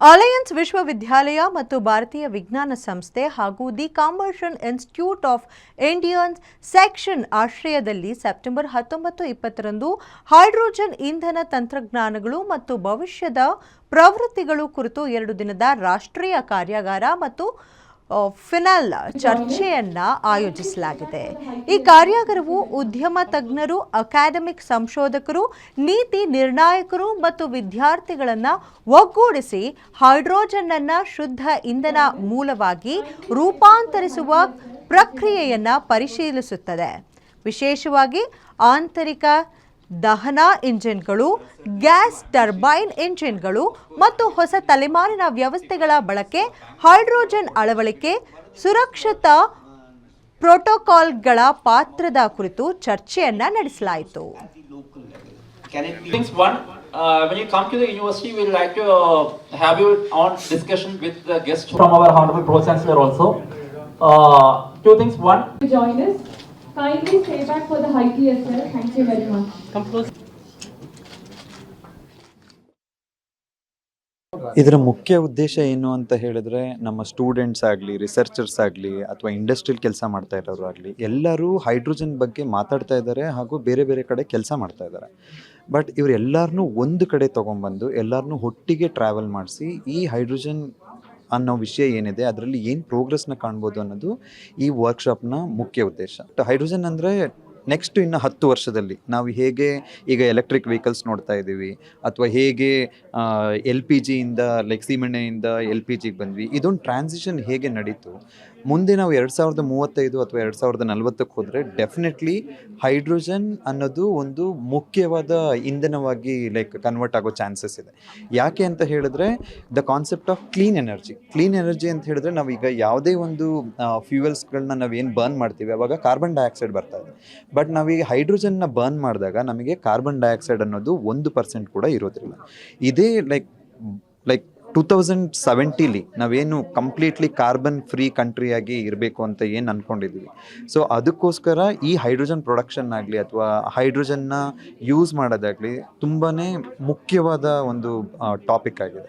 Alliance ವಿಶ್ವವಿದ್ಯಾಲಯ ಮತ್ತು ಭಾರತೀಯ ವಿಜ್ಞಾನ ಸಂಸ್ಥೆ ಹಾಗೂ the combustion institute of Indian section ಆಶ್ರಯದಲ್ಲಿ ಸೆಪ್ಟೆಂಬರ್ ಹತ್ತೊಂಬತ್ತು ಇಪ್ಪತ್ತರಂದು ಹೈಡ್ರೋಜನ್ ಇಂಧನ ತಂತ್ರಜ್ಞಾನಗಳು ಮತ್ತು ಭವಿಷ್ಯದ ಪ್ರವೃತ್ತಿಗಳು ಕುರಿತು ಎರಡು ದಿನದ ರಾಷ್ಟ್ರೀಯ ಕಾರ್ಯಾಗಾರ ಮತ್ತು ಫಿನಲ್ ಚರ್ಚೆಯನ್ನ ಆಯೋಜಿಸಲಾಗಿದೆ. ಈ ಕಾರ್ಯಾಗಾರವು ಉದ್ಯಮ ತಜ್ಞರು, ಅಕಾಡೆಮಿಕ್ ಸಂಶೋಧಕರು, ನೀತಿ ನಿರ್ಣಾಯಕರು ಮತ್ತು ವಿದ್ಯಾರ್ಥಿಗಳನ್ನ ಒಗ್ಗೂಡಿಸಿ ಹೈಡ್ರೋಜನ್ ಅನ್ನ ಶುದ್ಧ ಇಂಧನ ಮೂಲವಾಗಿ ರೂಪಾಂತರಿಸುವ ಪ್ರಕ್ರಿಯೆಯನ್ನ ಪರಿಶೀಲಿಸುತ್ತದೆ. ವಿಶೇಷವಾಗಿ ಆಂತರಿಕ ದಹನ ಇಂಜಿನ್ಗಳು ಗ್ಯಾಸ್ ಟರ್ಬೈನ್ ಇಂಜಿನ್ಗಳು ಮತ್ತು ಹೊಸ ತಲೆಮಾರಿನ ವ್ಯವಸ್ಥೆಗಳ ಬಳಕೆ ಹೈಡ್ರೋಜನ್ ಅಳವಡಿಕೆ ಸುರಕ್ಷತಾ ಪ್ರೋಟೋಕಾಲ್ಗಳ ಪಾತ್ರದ ಕುರಿತು ಚರ್ಚೆಯನ್ನ ನಡೆಸಲಾಯಿತು uh, when you come to the university, we'd like to uh, have you on discussion with the guests from our honorable pro chancellor also. Uh, two things. One, join us. Kindly stay back for the high tea as well. Thank you very much. ಇದರ ಮುಖ್ಯ ಉದ್ದೇಶ ಏನು ಅಂತ ಹೇಳಿದ್ರೆ ನಮ್ಮ students ಆಗಲಿ researchers ಆಗಲಿ ಅಥವಾ ಇಂಡಸ್ಟ್ರಿಯಲ್ ಕೆಲಸ ಮಾಡ್ತಾ ಇರೋರು ಆಗಲಿ ಎಲ್ಲರೂ ಹೈಡ್ರೋಜನ್ ಬಗ್ಗೆ ಮಾತಾಡ್ತಾ ಇದ್ದಾರೆ ಹಾಗೂ ಬೇರೆ ಬೇರೆ ಕಡೆ ಕೆಲಸ ಮಾಡ್ತಾ ಇದ್ದಾರೆ ಬಟ್ ಇವರೆಲ್ಲರನ್ನೂ ಒಂದು ಕಡೆ ತೊಗೊಂಬಂದು ಎಲ್ಲರನ್ನೂ ಒಟ್ಟಿಗೆ ಟ್ರಾವೆಲ್ ಮಾಡಿಸಿ ಈ ಹೈಡ್ರೋಜನ್ ಅನ್ನೋ ವಿಷಯ ಏನಿದೆ ಅದರಲ್ಲಿ ಏನು ಪ್ರೋಗ್ರೆಸ್ನ ಕಾಣ್ಬೋದು ಅನ್ನೋದು ಈ ವರ್ಕ್ಶಾಪ್ನ ಮುಖ್ಯ ಉದ್ದೇಶ. ಹೈಡ್ರೋಜನ್ ಅಂದರೆ ನೆಕ್ಸ್ಟ್ ಇನ್ನು ಹತ್ತು ವರ್ಷದಲ್ಲಿ ನಾವು ಹೇಗೆ ಈಗ ಎಲೆಕ್ಟ್ರಿಕ್ ವೆಹಿಕಲ್ಸ್ ನೋಡ್ತಾ ಇದ್ದೀವಿ, ಅಥವಾ ಹೇಗೆ ಎಲ್ ಪಿ ಜಿಯಿಂದ ಲೈಕ್ ಸೀಮೆಣ್ಣೆಯಿಂದ ಎಲ್ ಪಿ ಜಿಗೆ ಬಂದ್ವಿ. ಇದೊಂದು ಟ್ರಾನ್ಸಿಷನ್ ಹೇಗೆ ನಡೀತು? ಮುಂದೆ ನಾವು ಎರಡು ಸಾವಿರದ ಮೂವತ್ತೈದು ಅಥವಾ ಎರಡು ಸಾವಿರದ ನಲವತ್ತಕ್ಕೆ ಹೋದರೆ ಡೆಫಿನೆಟ್ಲಿ ಹೈಡ್ರೋಜನ್ ಅನ್ನೋದು ಒಂದು ಮುಖ್ಯವಾದ ಇಂಧನವಾಗಿ ಲೈಕ್ ಕನ್ವರ್ಟ್ ಆಗೋ ಚಾನ್ಸಸ್ ಇದೆ. ಯಾಕೆ ಅಂತ ಹೇಳಿದ್ರೆ the concept of clean energy clean energy ಅಂತ ಹೇಳಿದ್ರೆ ನಾವೀಗ ಯಾವುದೇ ಒಂದು ಫ್ಯೂಯಲ್ಸ್ಗಳನ್ನ ನಾವೇನು ಬರ್ನ್ ಮಾಡ್ತೀವಿ, ಅವಾಗ ಕಾರ್ಬನ್ ಡೈಆಕ್ಸೈಡ್ ಬರ್ತಾ ಇದೆ. ಬಟ್ ನಾವು ನಾವೀಗ ಹೈಡ್ರೋಜನ್ನ ಬರ್ನ್ ಮಾಡಿದಾಗ ನಮಗೆ ಕಾರ್ಬನ್ ಡೈಆಕ್ಸೈಡ್ ಅನ್ನೋದು ಒಂದು ಪರ್ಸೆಂಟ್ ಕೂಡ ಇರೋದಿಲ್ಲ. ಇದೇ ಲೈಕ್ ಲೈಕ್ ಟೂ ತೌಸಂಡ್ ಸೆವೆಂಟಿಲಿ ನಾವೇನು ಕಂಪ್ಲೀಟ್ಲಿ ಕಾರ್ಬನ್ ಫ್ರೀ ಕಂಟ್ರಿಯಾಗಿ ಇರಬೇಕು ಅಂತ ಏನು ಅಂದ್ಕೊಂಡಿದ್ದೀವಿ ಸೊ ಅದಕ್ಕೋಸ್ಕರ ಈ ಹೈಡ್ರೋಜನ್ ಪ್ರೊಡಕ್ಷನ್ ಆಗಲಿ ಅಥವಾ ಹೈಡ್ರೋಜನ್ನ ಯೂಸ್ ಮಾಡೋದಾಗಲಿ ತುಂಬಾ ಮುಖ್ಯವಾದ ಒಂದು ಟಾಪಿಕ್ ಆಗಿದೆ.